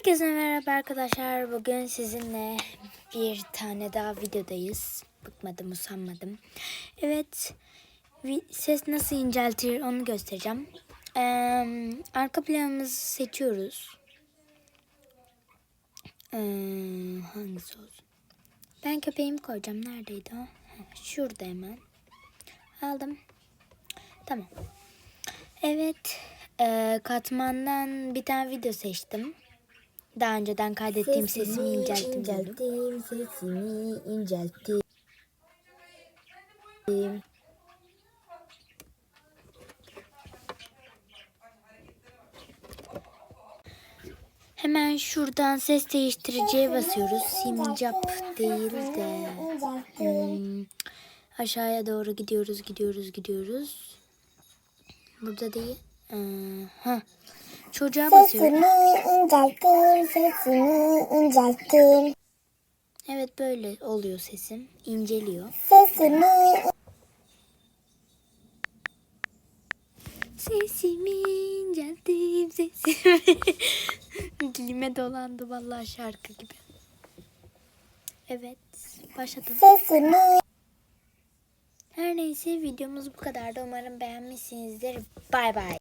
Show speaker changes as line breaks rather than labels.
Herkese merhaba arkadaşlar. Bugün sizinle bir tane daha videodayız. Bıkmadım, usanmadım. Evet, ses nasıl inceltir onu göstereceğim. Ee, arka planımızı seçiyoruz. Ee, hangisi olsun? Ben köpeğimi koyacağım. Neredeydi o? Şurada hemen. Aldım. Tamam. Evet. e, katmandan bir tane video seçtim. Daha önceden kaydettiğim sesimi incelttim. diyordum.
incelttim, sesimi incelttim.
Hemen şuradan ses değiştiriciye basıyoruz. Sincap değil de hmm, aşağıya doğru gidiyoruz, gidiyoruz, gidiyoruz. Burada değil. Ee, ha. Çocuğa basıyoruz.
Sesimi incelttim, sesimi incelttim.
Evet böyle oluyor sesim. İnceliyor.
Sesimi
Sesimi incelttim sesimi. Dilime dolandı vallahi şarkı gibi. Evet başladım.
sesimi
Her neyse videomuz bu kadardı. Umarım beğenmişsinizdir. Bay bay.